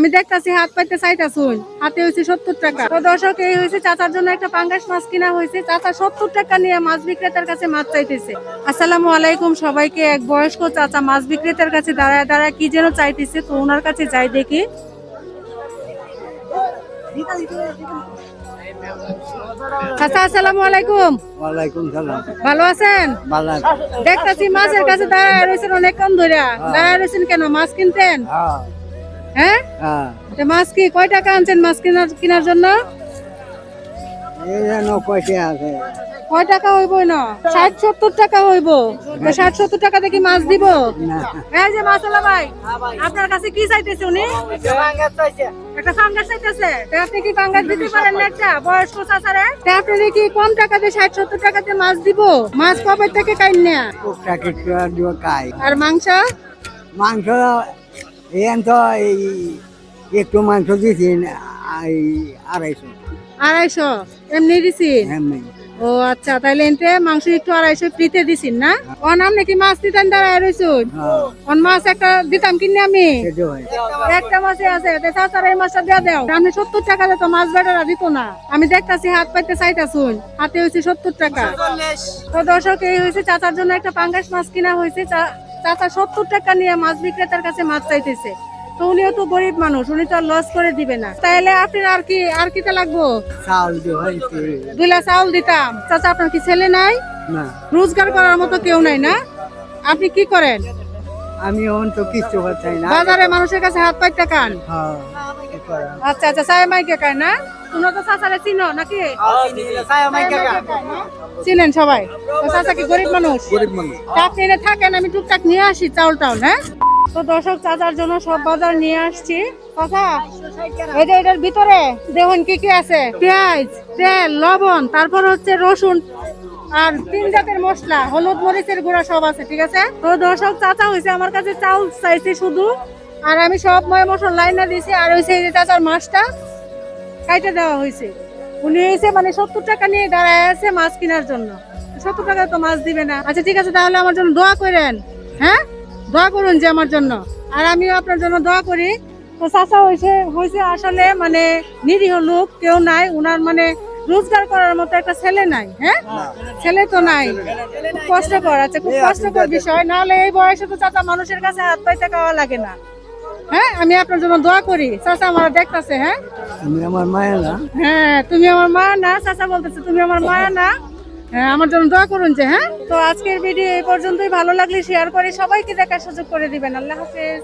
আমি দেখতাছি হাত পাইতে চাইতাছুন হাতে হয়েছে সত্তর টাকা। তো দর্শক এই হয়েছে চাচার জন্য একটা পাঙ্গাস মাছ কিনা হয়েছে চাচা সত্তর টাকা নিয়ে মাছ বিক্রেতার কাছে মাছ চাইতেছে। আসসালামু আলাইকুম সবাইকে। এক বয়স্ক চাচা মাছ বিক্রেতার কাছে দাঁড়ায় দাঁড়ায় কি যেন চাইতেছে তো ওনার কাছে যাই দেখি। চাচা আসসালামু আলাইকুম। ওয়ালাইকুম সালাম। ভালো আছেন? ভালো দেখতাছি মাছের কাছে দাঁড়ায় রয়েছেন অনেকক্ষণ ধরে দাঁড়ায় রয়েছেন কেন? মাছ কিনতেন? হ্যাঁ। হ্যাঁ? হ্যাঁ। তো মাছ কি কয় টাকা আনছেন মাছ কেনার কেনার জন্য? কয় টাকা হইব না? ষাট সত্তর টাকা হইব। তো ষাট সত্তর টাকা দেখি মাছ দিব? এই যে মাসালা ভাই আপনার কাছে কি চাইতেছে উনি? একটা ফাঙ্গাস চাইতেছে? তো আপনি কি ফাঙ্গাস দিতে পারেন না একটা বয়স্ক চাচারে? আপনি কি কম টাকাতে ষাট সত্তর টাকাতে মাছ দিব? মাছ কবে থেকে কাইন না আর মাংস? মাংস এন তো এই একটু মাংস দিয়েছি এই আড়াইশো। আড়াইশো? এমনি দিছি এমনি। ও আচ্ছা তাইলে এনতে মাংস একটু আড়াইশো ফ্রিতে দিছিন না? ও নাম নাকি মাছ দিতেন দাঁড়ায় রইছুন? হ্যাঁ। অন মাছ একটা দিতাম কিনে আমি? একটা মাছই আছে। তে চাচার এই মাছটা দিয়ে দাও। আমি সত্তর টাকা দিত মাছ বেটারা দিত না। আমি দেখতাছি হাত পাইতে চাইতাছুন। হাতে হয়েছে সত্তর টাকা। তো দর্শক এই হয়েছে চাচার জন্য একটা পাঙ্গাস মাছ কিনা হয়েছে চা- চাচা সত্তর টাকা নিয়ে মাছ বিক্রেতার কাছে মাছ চাইতেছে। তো উনিও তো গরিব মানুষ উনি তো লস করে দিবে না। তাইলে আপনার আর কি আর কিতে লাগবো? দুইলা চাউল দিতাম। চাচা আপনার কি ছেলে নাই? রোজগার করার মতো কেউ নাই না? আপনি কি করেন? আমি অন তো কিচ্ছু পাচ্ছি না। বাজারে মানুষের কাছে হাত পাইতে কান? হ্যাঁ? আচ্ছা আচ্ছা সাই মাইকে কায় না? তোমরা তো চাচারে চিনো নাকি? চিনেন সবাই? চাচা কি গরিব মানুষ? গরিব মানুষ। আপনি এনে থাকেন আমি টুকটাক নিয়ে আসি চাউল টাউল হ্যাঁ? তো দর্শক চাচার জন্য সব বাজার নিয়ে আসছি। চাচা এই যে এটার ভিতরে দেখুন কি কি আছে? পেঁয়াজ তেল লবণ তারপর হচ্ছে রসুন আর তিন জাতের মশলা হলুদ মরিচের গুঁড়া সব আছে ঠিক আছে? তো দর্শক চাচা হয়েছে আমার কাছে চাউল চাইছে শুধু আর আমি সব ময় মশলা লাইনা দিয়েছি আর হয়েছে এই যে চাচার মাছটা কাইটে দেওয়া হয়েছে উনি হয়েছে মানে সত্তর টাকা নিয়ে দাঁড়ায় আছে মাছ কেনার জন্য। সত্তর টাকা তো মাছ দিবে না। আচ্ছা ঠিক আছে তাহলে আমার জন্য দোয়া করেন। হ্যাঁ? দোয়া করুন যে আমার জন্য। আর আমিও আপনার জন্য দোয়া করি। তো চাচা হয়েছে হয়েছে আসলে মানে নিরীহ লোক কেউ নাই। উনার মানে রোজগার করার মতো একটা ছেলে নাই হ্যাঁ? ছেলে তো নাই। খুব কষ্টকর আছে খুব কষ্টকর বিষয়। নাহলে এই বয়সে তো চাচা মানুষের কাছে হাত পাইতে খাওয়া লাগে না। হ্যাঁ আমি আপনার জন্য দোয়া করি। চাচা আমার দেখতাছে হ্যাঁ? তুমি আমার মায়ের না। হ্যাঁ তুমি আমার মা না চাচা বলতেছে তুমি আমার মায়া না। হ্যাঁ আমার জন্য দোয়া করুন যে হ্যাঁ? তো আজকের ভিডিও এই পর্যন্তই। ভালো লাগলে শেয়ার করে সবাইকে দেখার সুযোগ করে দিবেন। আল্লাহ হাফেজ।